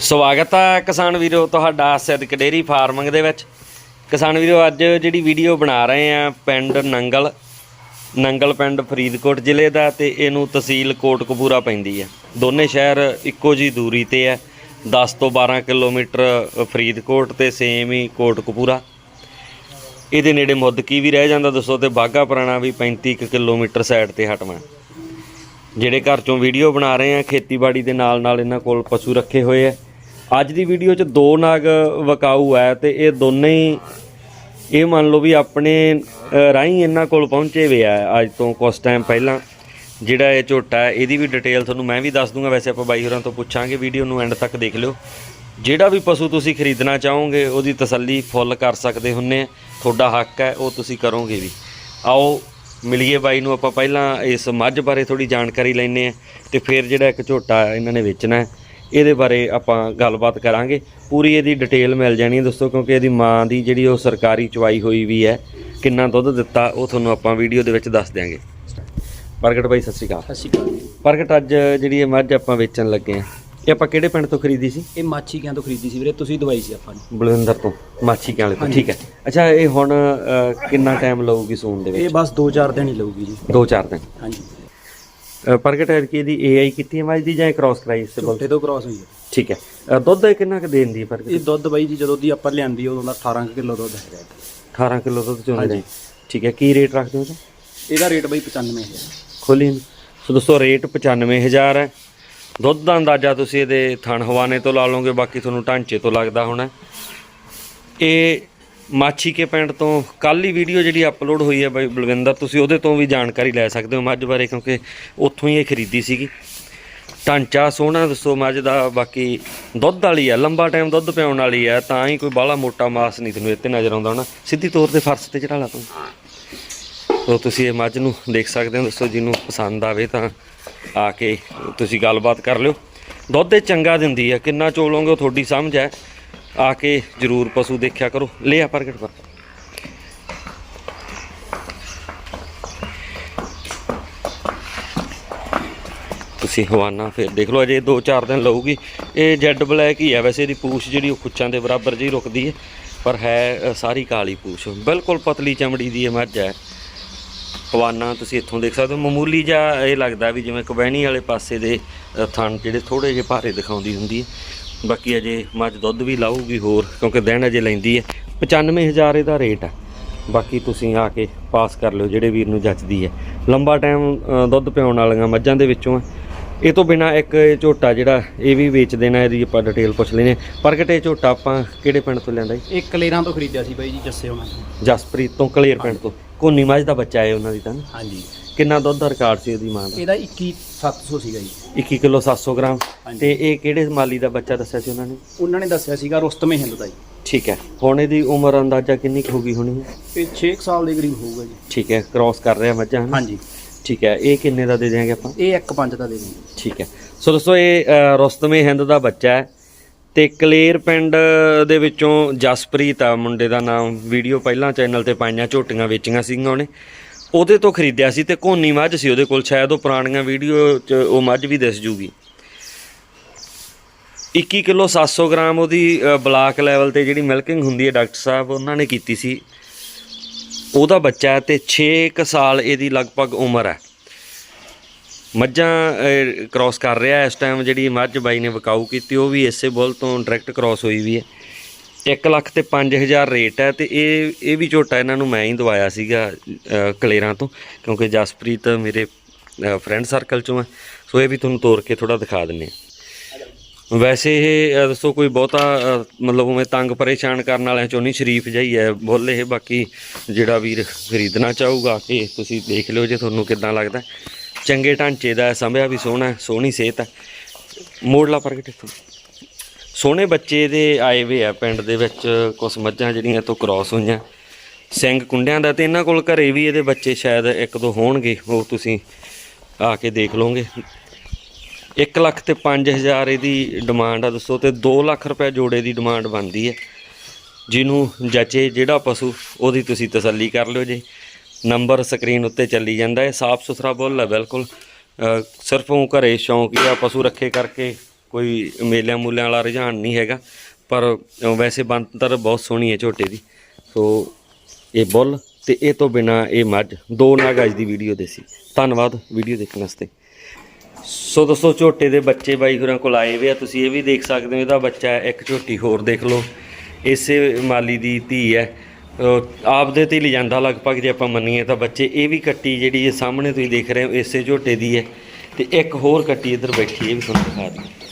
ਸਵਾਗਤ ਹੈ ਕਿਸਾਨ ਵੀਰੋ ਤੁਹਾਡਾ ਸਿੱਧਕ ਡੇਰੀ ਫਾਰਮਿੰਗ ਦੇ ਵਿੱਚ। ਕਿਸਾਨ ਵੀਰੋ, ਅੱਜ ਜਿਹੜੀ ਵੀਡੀਓ ਬਣਾ ਰਹੇ ਆ ਪਿੰਡ ਨੰਗਲ ਨੰਗਲ ਪਿੰਡ ਫਰੀਦਕੋਟ ਜ਼ਿਲ੍ਹੇ ਦਾ ਤੇ ਇਹਨੂੰ ਤਹਿਸੀਲ ਕੋਟਕਪੂਰਾ ਪੈਂਦੀ ਹੈ ਦੋਨੇ ਸ਼ਹਿਰ ਇੱਕੋ ਜੀ ਦੂਰੀ ਤੇ ਹੈ 10 ਤੋਂ 12 ਕਿਲੋਮੀਟਰ ਫਰੀਦਕੋਟ ਤੇ ਸੇਮ ਹੀ ਕੋਟਕਪੂਰਾ। ਇਹਦੇ ਨੇੜੇ ਮੁੱਦਕੀ ਵੀ ਰਹਿ ਜਾਂਦਾ ਦੱਸੋ ਤੇ ਬਾਗਾ ਪੁਰਾਣਾ ਵੀ 35 ਕੁ ਕਿਲੋਮੀਟਰ ਸਾਈਡ ਤੇ ਹਟਵਾ। ਜਿਹੜੇ ਘਰ ਚੋਂ ਵੀਡੀਓ ਬਣਾ ਰਹੇ ਆ, ਖੇਤੀਬਾੜੀ ਦੇ ਨਾਲ ਨਾਲ ਇਹਨਾਂ ਕੋਲ ਪਸ਼ੂ ਰੱਖੇ ਹੋਏ ਆ। ਅੱਜ ਦੀ ਵੀਡੀਓ 'ਚ ਦੋ ਨਾਗ ਵਕਾਊ ਹੈ ਤੇ ਇਹ ਦੋਨੇ ਹੀ, ਇਹ ਮੰਨ ਲਓ ਵੀ ਆਪਣੇ ਰਾਹੀਂ ਇਹਨਾਂ ਕੋਲ ਪਹੁੰਚੇ ਵੇ ਆ ਅੱਜ ਤੋਂ ਕੁਝ ਟਾਈਮ ਪਹਿਲਾਂ। ਜਿਹੜਾ ਇਹ ਝੋਟਾ ਹੈ, ਇਹਦੀ ਵੀ ਡਿਟੇਲ ਤੁਹਾਨੂੰ ਮੈਂ ਵੀ ਦੱਸ ਦੂੰਗਾ। ਵੈਸੇ ਆਪਾਂ ਬਾਈ ਹੋਰਾਂ ਤੋਂ ਪੁੱਛਾਂਗੇ ਵੀਡੀਓ ਨੂੰ ਐਂਡ ਤੱਕ ਦੇਖ ਲਿਓ। ਜਿਹੜਾ ਵੀ ਪਸ਼ੂ ਤੁਸੀਂ ਖਰੀਦਣਾ ਚਾਹੋਗੇ, ਉਹਦੀ ਤਸੱਲੀ ਫੁੱਲ ਕਰ ਸਕਦੇ ਹੁੰਨੇ ਆ। ਤੁਹਾਡਾ ਹੱਕ ਹੈ, ਉਹ ਤੁਸੀਂ ਕਰੋਗੇ ਵੀ। ਆਓ, ਮਿਲੀਏ ਬਾਈ ਨੂੰ, ਆਪਾਂ ਪਹਿਲਾਂ ਇਸ ਮੱਝ ਬਾਰੇ ਥੋੜੀ ਜਾਣਕਾਰੀ ਲੈਣੇ ਆ। ਤੇ ਫਿਰ ਜਿਹੜਾ ਇੱਕ ਝੋਟਾ ਇਹਨਾਂ ਨੇ ਵੇਚਣਾ ਹੈ ਇਹਦੇ ਬਾਰੇ ਆਪਾਂ ਗੱਲਬਾਤ ਕਰਾਂਗੇ। ਪੂਰੀ ਇਹਦੀ ਡਿਟੇਲ ਮਿਲ ਜਾਣੀ ਹੈ ਦੋਸਤੋ ਕਿਉਂਕਿ ਇਹਦੀ ਮਾਂ ਦੀ ਜਿਹੜੀ ਉਹ ਸਰਕਾਰੀ ਚਵਾਈ ਹੋਈ ਵੀ ਹੈ ਕਿੰਨਾ ਦੁੱਧ ਦਿੱਤਾ ਉਹ ਤੁਹਾਨੂੰ ਆਪਾਂ ਵੀਡੀਓ ਦੇ ਵਿੱਚ ਦੱਸ ਦਿਆਂਗੇ। ਪ੍ਰਗਟ ਬਾਈ ਸਤਿ ਸ਼੍ਰੀ ਅਕਾਲ। ਸਤਿ ਸ਼੍ਰੀ ਅਕਾਲ। ਪ੍ਰਗਟ ਅੱਜ ਜਿਹੜੀ ਇਹ ਮੱਝ ਆਪਾਂ ਵੇਚਣ ਲੱਗੇ ਆ ਇਹ ਆਪਾਂ ਕਿਹੜੇ ਪਿੰਡ ਤੋਂ ਖਰੀਦੀ ਸੀ? ਇਹ ਮਾਛੀ ਕਿਆਂ ਤੋਂ ਖਰੀਦੀ ਸੀ ਵੀਰੇ ਤੁਸੀਂ ਦਵਾਈ ਸੀ ਆਪਾਂ ਨੂੰ। ਬਲਵਿੰਦਰ ਤੋਂ ਮਾਛੀ ਵਾਲੇ ਤੋਂ ਠੀਕ ਹੈ। ਅੱਛਾ ਇਹ ਹੁਣ ਅ, ਕਿੰਨਾ ਟਾਈਮ ਲਊਗੀ ਸੂਣ ਦੇ ਇਹ ਵਿੱਚ? ਬਸ 2-4 ਦਿਨ ਹੀ ਲਊਗੀ ਜੀ। 2-4 ਦਿਨ। ਹਾਂਜੀ। ਅ, ਪ੍ਰਗਟ ਹੈ ਕਿ ਇਹਦੀ ਏਆਈ ਕੀਤੀ ਹੈ ਮੱਝ ਦੀ ਜਾਂ ਕ੍ਰਾਸ ਕਰਾਈ ਇਸ ਬਲ? ਝੋਟੇ ਤੋਂ ਕ੍ਰਾਸ ਹੋਈ ਹੈ। ਠੀਕ ਹੈ। ਅ, ਦੁੱਧ ਕਿੰਨਾ ਕੁ ਦੇਣ ਦੀ ਹੈ ਪ੍ਰਗਟ? ਇਹ ਦੁੱਧ ਬਾਈ ਜੀ ਜਦੋਂ ਦੀ ਆਪਾਂ ਲਿਆਂਦੀ ਉਦੋਂ ਦਾ 18 ਕਿਲੋ ਦੁੱਧ ਹੈਗਾ ਇਹਦਾ। 18 ਕਿਲੋ ਦੁੱਧ ਚੋਂ ਹਾਂਜੀ। ਠੀਕ ਹੈ ਕੀ ਰੇਟ ਰੱਖਦੇ ਹੋ ਤੁਸੀਂ? ਇਹਦਾ ਰੇਟ ਬਾਈ 95000 ਖੋਲੀ ਨੂੰ। ਸੋ ਦੋਸਤੋ ਰੇਟ 95000 ਹੈ। ਦੁੱਧ ਦਾ ਅੰਦਾਜ਼ਾ ਤੁਸੀਂ ਇਹਦੇ ਥਣ ਹਵਾਨੇ ਤੋਂ ਲਾ ਲਓਗੇ ਬਾਕੀ ਤੁਹਾਨੂੰ ਢਾਂਚੇ ਤੋਂ ਲੱਗਦਾ ਹੋਣਾ ਇਹ ਮਾਛੀ ਕੇ ਪਿੰਡ ਤੋਂ ਕੱਲ ਹੀ ਵੀਡੀਓ ਜਿਹੜੀ ਅਪਲੋਡ ਹੋਈ ਹੈ ਬਾਈ ਬਲਵਿੰਦਰ ਤੁਸੀਂ ਉਹਦੇ ਤੋਂ ਵੀ ਜਾਣਕਾਰੀ ਲੈ ਸਕਦੇ ਹੋ ਮੱਝ ਬਾਰੇ ਕਿਉਂਕਿ ਉੱਥੋਂ ਹੀ ਇਹ ਖਰੀਦੀ ਸੀਗੀ। ਢਾਂਚਾ ਸੋਹਣਾ ਦੱਸੋ ਮੱਝ ਦਾ ਬਾਕੀ ਦੁੱਧ ਵਾਲੀ ਆ ਲੰਬਾ ਟਾਈਮ ਦੁੱਧ ਪਿਆਉਣ ਵਾਲੀ ਆ ਤਾਂ ਹੀ ਕੋਈ ਬਾਹਲਾ ਮੋਟਾ ਮਾਸ ਨਹੀਂ ਤੁਹਾਨੂੰ ਇੱਥੇ ਨਜ਼ਰ ਆਉਂਦਾ ਹੋਣਾ। ਸਿੱਧੀ ਤੌਰ ਤੇ ਫਰਸ਼ ਤੇ ਚੜਾ ਲਾ ਤੂੰ। ਤੋ ਤੁਸੀਂ ਇਹ ਮੱਝ ਨੂੰ ਦੇਖ ਸਕਦੇ ਹੋ ਦੋਸਤੋ ਜਿਹਨੂੰ ਪਸੰਦ ਆਵੇ ਤਾਂ ਆ ਕੇ ਤੁਸੀਂ ਗੱਲਬਾਤ ਕਰ ਲਿਓ। ਦੁੱਧ ਇਹ ਚੰਗਾ ਦਿੰਦੀ ਹੈ ਕਿੰਨਾ ਚੋਲੋਗੇ ਉਹ ਤੁਹਾਡੀ ਸਮਝ ਹੈ। ਆ ਕੇ ਜਰੂਰ ਪਸ਼ੂ ਦੇਖਿਆ ਕਰੋ। ਲੈ ਆ ਪ੍ਰਗਟ ਪਰ ਤੁਸੀਂ ਹਵਾਨਾ ਫਿਰ ਦੇਖ ਲਓ ਅਜੇ 2-4 ਦਿਨ ਲਊਗੀ। ਇਹ ਜੈਡ ਬਲੈਕ ਹੀ ਹੈ ਵੈਸੇ ਇਹਦੀ ਪੂਛ ਜਿਹੜੀ ਉਹ ਖੁੱਚਾਂ ਦੇ ਬਰਾਬਰ ਜਿਹੀ ਰੁਕਦੀ ਹੈ ਪਰ ਹੈ ਸਾਰੀ ਕਾਲੀ ਪੂਛ। ਬਿਲਕੁਲ ਪਤਲੀ ਚਮੜੀ ਦੀ ਇਹ ਮੱਝ ਹੈ। ਹਵਾਨਾ ਤੁਸੀਂ ਇੱਥੋਂ ਦੇਖ ਸਕਦੇ ਹੋ। ਮਾਮੂਲੀ ਜਿਹਾ ਇਹ ਲੱਗਦਾ ਵੀ ਜਿਵੇਂ ਕਬੈਣੀ ਵਾਲੇ ਪਾਸੇ ਦੇ ਅ, ਥਣ ਜਿਹੜੇ ਥੋੜੇ ਜਿਹੇ ਭਾਰੇ ਦਿਖਾਉਂਦੀ ਹੁੰਦੀ ਹੈ। ਬਾਕੀ ਅਜੇ ਮੱਝ ਦੁੱਧ ਵੀ ਲਾਊਗੀ ਹੋਰ ਕਿਉਂਕਿ ਦਿਨ ਅਜੇ ਲੈਂਦੀ ਹੈ। 95000 ਇਹਦਾ ਰੇਟ ਹੈ ਬਾਕੀ ਤੁਸੀਂ ਆ ਕੇ ਪਾਸ ਕਰ ਲਿਓ ਜਿਹੜੇ ਵੀਰ ਨੂੰ ਜੱਚਦੀ ਹੈ। ਲੰਬਾ ਟਾਈਮ ਦੁੱਧ ਪਿਆਉਣ ਵਾਲੀਆਂ ਮੱਝਾਂ ਦੇ ਵਿੱਚੋਂ ਹੈ ਇਹ ਤੋਂ ਬਿਨਾ ਇੱਕ ਇਹ ਝੋਟਾ ਜਿਹੜਾ ਇਹ ਵੀ ਵੇਚ ਦੇਣਾ ਇਹਦੀ ਆਪਾਂ ਡਿਟੇਲ ਪੁੱਛ ਲੈਨੇ ਪ੍ਰਗਟ ਇਹ ਝੋਟਾ ਆਪਾਂ ਕਿਹੜੇ ਪਿੰਡ ਤੋਂ ਲਿਆਂਦਾ ਜੀ? ਇਹ ਕਲੇਰਾਂ ਤੋਂ ਖਰੀਦਿਆ ਸੀ ਬਾਈ ਜੀ ਜੱਸੇ ਉਹਨਾਂ ਤੋਂ ਜਸਪ੍ਰੀਤ ਤੋਂ ਕਲੇਰ ਪਿੰਡ ਤੋਂ। ਕੋਨੀ ਮੱਝ ਦਾ ਬੱਚਾ ਹੈ ਉਹਨਾਂ ਦੀ ਤਾਂ ਹਾਂਜੀ। ਕਿੰਨਾ ਦੁੱਧ ਦਾ ਰਿਕਾਰਡ ਸੀ ਉਹਦੀ ਮਾਂ ਦਾ? ਇਹਦਾ 21700 ਸੀਗਾ ਜੀ। 21 ਕਿਲੋ 700 ਗ੍ਰਾਮ। ਹਾਂਜੀ। ਤੇ ਇਹ ਕਿਹੜੇ ਮਾਲੀ ਦਾ ਬੱਚਾ ਦੱਸਿਆ ਸੀ ਉਹਨਾਂ ਨੇ? ਉਹਨਾਂ ਨੇ ਦੱਸਿਆ ਸੀਗਾ ਰੁਸਤਮੇ ਹਿੰਦ ਦਾ ਜੀ। ਠੀਕ ਹੈ। ਹੁਣ ਇਹਦੀ ਉਮਰ ਅੰਦਾਜ਼ਾ ਕਿੰਨੀ ਕੁ ਹੋਗੀ ਹੋਣੀ? ਹੈ ਇਹ 6 ਸਾਲ ਦੇ ਕਰੀਬ ਹੋਊਗਾ ਜੀ। ਠੀਕ ਹੈ ਕ੍ਰਾਸ ਕਰ ਰਿਹਾ ਮੱਝਾਂ ਹਨ? ਹਾਂਜੀ। ਠੀਕ ਹੈ ਇਹ ਕਿੰਨੇ ਦਾ ਦੇ ਦਿਆਂਗੇ ਆਪਾਂ? ਇਹ 1.5 ਦਾ ਦੇ ਦਿੰਦੇ ਠੀਕ ਹੈ। ਸੋ ਦੋਸਤੋ ਇਹ ਅ, ਰੁਸਤਮੇ ਹਿੰਦ ਦਾ ਬੱਚਾ ਹੈ ਤੇ ਕਲੇਰ ਪਿੰਡ ਦੇ ਵਿੱਚੋਂ ਜਸਪ੍ਰੀਤ ਆ ਮੁੰਡੇ ਦਾ ਨਾਮ। ਵੀਡੀਓ ਪਹਿਲਾਂ ਚੈਨਲ ਤੇ ਪਾਈਆਂ ਝੋਟੀਆਂ ਵੇਚੀਆਂ ਸੀਗੀਆਂ ਉਹਨੇ। ਉਹਦੇ ਤੋਂ ਖਰੀਦਿਆ ਸੀ ਤੇ ਕੋਨੀ ਮੱਝ ਸੀ, ਉਹਦੇ ਕੋਲ ਸ਼ਾਇਦ ਉਹ ਪੁਰਾਣੀਆਂ ਵੀਡੀਓ 'ਚ ਉਹ ਮੱਝ ਵੀ ਦਿਸ ਜੂਗੀ। 21 ਕਿਲੋ 700 ਗ੍ਰਾਮ ਉਹਦੀ ਬਲਾਕ ਲੈਵਲ ਤੇ ਜਿਹੜੀ ਮਿਲਕਿੰਗ ਹੁੰਦੀ ਹੈ ਡਾਕਟਰ ਸਾਹਿਬ, ਉਹਨਾਂ ਨੇ ਕੀਤੀ ਸੀ। ਉਹਦਾ ਬੱਚਾ ਹੈ ਤੇ 6 ਕੁ ਸਾਲ ਇਹਦੀ ਲਗਭਗ ਉਮਰ ਹੈ। ਮੱਝਾਂ ਕ੍ਰਾਸ ਕਰ ਰਿਹਾ ਇਸ ਟਾਈਮ ਜਿਹੜੀ ਮੱਝ ਬਾਈ ਨੇ ਵਕਾਊ ਕੀਤੀ, ਉਹ ਵੀ ਇਸੇ ਬੁੱਲ ਤੋਂ ਡਾਇਰੈਕਟ ਕ੍ਰਾਸ ਹੋਈ ਵੀ ਹੈ। 1 ਲੱਖ ਤੇ 5000 ਰੇਟ ਹੈ ਤੇ ਇਹ ਇਹ ਵੀ ਝੋਟਾ ਇਹਨਾਂ ਨੂੰ ਮੈਂ ਹੀ ਦਵਾਇਆ ਸੀਗਾ ਕਲੇਰਾਂ ਤੋਂ ਕਿਉਂਕਿ ਜਸਪ੍ਰੀਤ ਮੇਰੇ ਫਰੈਂਡ ਸਰਕਲ ਚੋਂ ਹੈ ਸੋ ਇਹ ਵੀ ਤੁਹਾਨੂੰ ਤੋੜ ਕੇ ਥੋੜਾ ਦਿਖਾ ਦਿੰਨੇ ਆ ਵੈਸੇ ਇਹ ਦੱਸੋ ਕੋਈ ਬਹੁਤਾ ਮਤਲਬ ਉਵੇਂ ਤੰਗ ਪਰੇਸ਼ਾਨ ਕਰਨ ਵਾਲਿਆਂ ਚੋਂ ਨਹੀਂ ਸ਼ਰੀਫ ਜਾਈ ਹੈ ਬੋਲੇ ਇਹ ਬਾਕੀ ਜਿਹੜਾ ਵੀਰ ਖਰੀਦਣਾ ਚਾਹੂਗਾ ਕਿ ਤੁਸੀਂ ਦੇਖ ਲਿਓ ਜੇ ਤੁਹਾਨੂੰ ਕਿੱਦਾਂ ਲੱਗਦਾ। ਚੰਗੇ ਢਾਂਚੇ ਦਾ ਹੈ, ਵੀ ਸੋਹਣਾ ਸੋਹਣੀ ਸਿਹਤ ਹੈ। ਮੋੜਲਾ ਪ੍ਰਗਟ ਇੱਥੋਂ। ਸੋਹਣੇ ਬੱਚੇ ਦੇ ਆਏ ਵੇ ਆ ਪਿੰਡ ਦੇ ਵਿੱਚ ਕੁਝ ਮੱਝਾਂ ਜਿਹੜੀਆਂ ਤੋਂ ਕ੍ਰਾਸ ਹੋਈਆਂ। ਸਿੰਘ ਕੁੰਡਿਆਂ ਦਾ ਤੇ ਇਹਨਾਂ ਕੋਲ ਘਰੇ ਵੀ ਇਹਦੇ ਬੱਚੇ ਸ਼ਾਇਦ ਇੱਕ ਦੋ ਹੋਣਗੇ ਉਹ ਤੁਸੀਂ ਆ ਕੇ ਦੇਖ ਲਓਗੇ। 1 ਲੱਖ ਤੇ 5000 ਇਹਦੀ ਡਿਮਾਂਡ ਆ, ਦੱਸੋ ਤੇ 2 ਲੱਖ ਰੁਪਏ ਜੋੜੇ ਦੀ ਡਿਮਾਂਡ ਬਣਦੀ ਹੈ। ਜਿਹਨੂੰ ਜੱਚੇ ਜਿਹੜਾ ਪਸ਼ੂ, ਉਹਦੀ ਤੁਸੀਂ ਤਸੱਲੀ ਕਰ ਲਿਓ ਜੀ। ਨੰਬਰ ਸਕਰੀਨ ਉੱਤੇ ਚੱਲੀ ਜਾਂਦਾ ਹੈ, ਸਾਫ਼ ਸੁਥਰਾ ਬੁੱਲ ਹੈ ਬਿਲਕੁਲ। ਸਿਰਫ ਉਹ ਘਰੇ ਸ਼ੌਂਕ ਹੀ ਆ ਪਸ਼ੂ ਰੱਖੇ ਕਰਕੇ ਕੋਈ ਮੇਲਿਆਂ ਮੂਲਿਆਂ ਵਾਲਾ ਰੁਝਾਨ ਨਹੀਂ ਹੈਗਾ, ਪਰ ਵੈਸੇ ਬੰਤਰ ਬਹੁਤ ਸੋਹਣੀ ਹੈ ਝੋਟੇ ਦੀ। ਸੋ ਇਹ ਬੁੱਲ ਤੇ ਇਹ ਤੋਂ ਬਿਨਾ ਇਹ ਮੱਝ, ਦੋ ਨਾਗ ਅੱਜ ਦੀ ਵੀਡੀਓ ਦੇ ਸੀ। ਧੰਨਵਾਦ ਵੀਡੀਓ ਦੇਖਣ ਵਾਸਤੇ। ਸੋ ਦੋਸਤੋ, ਝੋਟੇ ਦੇ ਬੱਚੇ ਬਾਈ ਹੋਰਾਂ ਕੋਲ ਆਏ ਵੇ ਆ। ਤੁਸੀਂ ਇਹ ਵੀ ਦੇਖ ਸਕਦੇ ਹੋ, ਇਹਦਾ ਬੱਚਾ ਹੈ, ਇੱਕ ਝੋਟੀ ਹੋਰ ਦੇਖ ਲਓ। ਇਸੇ ਮਾਲੀ ਦੀ ਧੀ ਹੈ। ਅਹ ਆਪਦੇ ਤੇ ਹੀ ਲਿਜਾਂਦਾ ਲਗਭਗ ਜੇ ਆਪਾਂ ਮੰਨੀਏ ਤਾਂ ਬੱਚੇ, ਇਹ ਵੀ ਕੱਟੀ ਜਿਹੜੀ ਇਹ ਸਾਹਮਣੇ ਤੁਸੀਂ ਦੇਖ ਰਹੇ ਹੋ, ਇਸੇ ਝੋਟੇ ਦੀ ਹੈ। ਤੇ ਇੱਕ ਹੋਰ ਕੱਟੀ ਇੱਧਰ ਬੈਠੀ ਇਹ ਵੀ ਤੁਹਾਨੂੰ ਦਿਖਾ ਦਿੰਦਾ।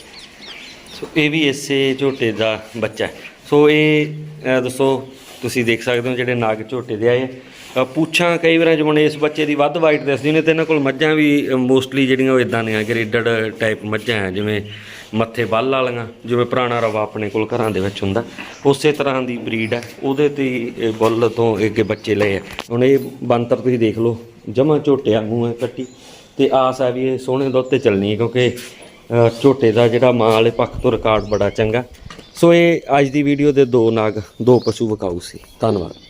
ਸੋ ਇਹ ਵੀ ਇਸੇ ਝੋਟੇ ਦਾ ਬੱਚਾ ਸੋ ਇਹ ਦੱਸੋ, ਤੁਸੀਂ ਦੇਖ ਸਕਦੇ ਹੋ ਜਿਹੜੇ ਨਾਗ ਝੋਟੇ ਦੇ ਆਏ ਆ। ਪੁੱਛਾਂ ਕਈ ਵਾਰ ਜਿਵੇਂ ਇਸ ਬੱਚੇ ਦੀ ਵੱਧ ਵਾਈਟ ਦੱਸਦੀ ਨੇ ਤੇ ਇਹਨਾਂ ਕੋਲ ਮੱਝਾਂ ਵੀ ਮੋਸਟਲੀ ਜਿਹੜੀਆਂ ਉਹ ਇਦਾਂ ਦੀਆਂ ਗ੍ਰੇਡਡ ਟਾਈਪ ਮੱਝਾਂ ਆ, ਜਿਵੇਂ ਮੱਥੇ ਬੱਲ ਵਾਲੀਆਂ, ਜਿਵੇਂ ਪੁਰਾਣਾ ਰਵਾ ਆਪਣੇ ਕੋਲ ਘਰਾਂ ਦੇ ਵਿੱਚ ਹੁੰਦਾ। ਉਸੇ ਤਰ੍ਹਾਂ ਦੀ ਬਰੀਡ ਹੈ ਉਹਦੇ ਤੇ ਹੀ ਬੁੱਲ ਤੋਂ ਅੱਗੇ ਬੱਚੇ ਲਏ ਆ। ਹੁਣ ਇਹ ਬੰਤਰ ਤੁਸੀਂ ਦੇਖ ਲਓ, ਜਮਾ ਝੋਟੇ ਵਾਂਗੂ ਹੈ ਕੱਟੀ। ਤੇ ਆਸ ਹੈ ਵੀ ਇਹ ਸੋਹਣੇ ਦੁੱਧ ਤੇ ਚੱਲਣੀ ਹੈ ਕਿਉਂਕਿ ਝੋਟੇ ਦਾ ਜਿਹੜਾ ਮਾਂ ਵਾਲੇ ਪੱਖ ਤੋਂ ਰਿਕਾਰਡ ਬੜਾ ਚੰਗਾ। ਸੋ ਇਹ ਅੱਜ ਦੀ ਵੀਡੀਓ ਦੇ ਦੋ ਨਾਗ, ਦੋ ਪਸ਼ੂ ਵਿਕਾਊ ਸੀ। ਧੰਨਵਾਦ।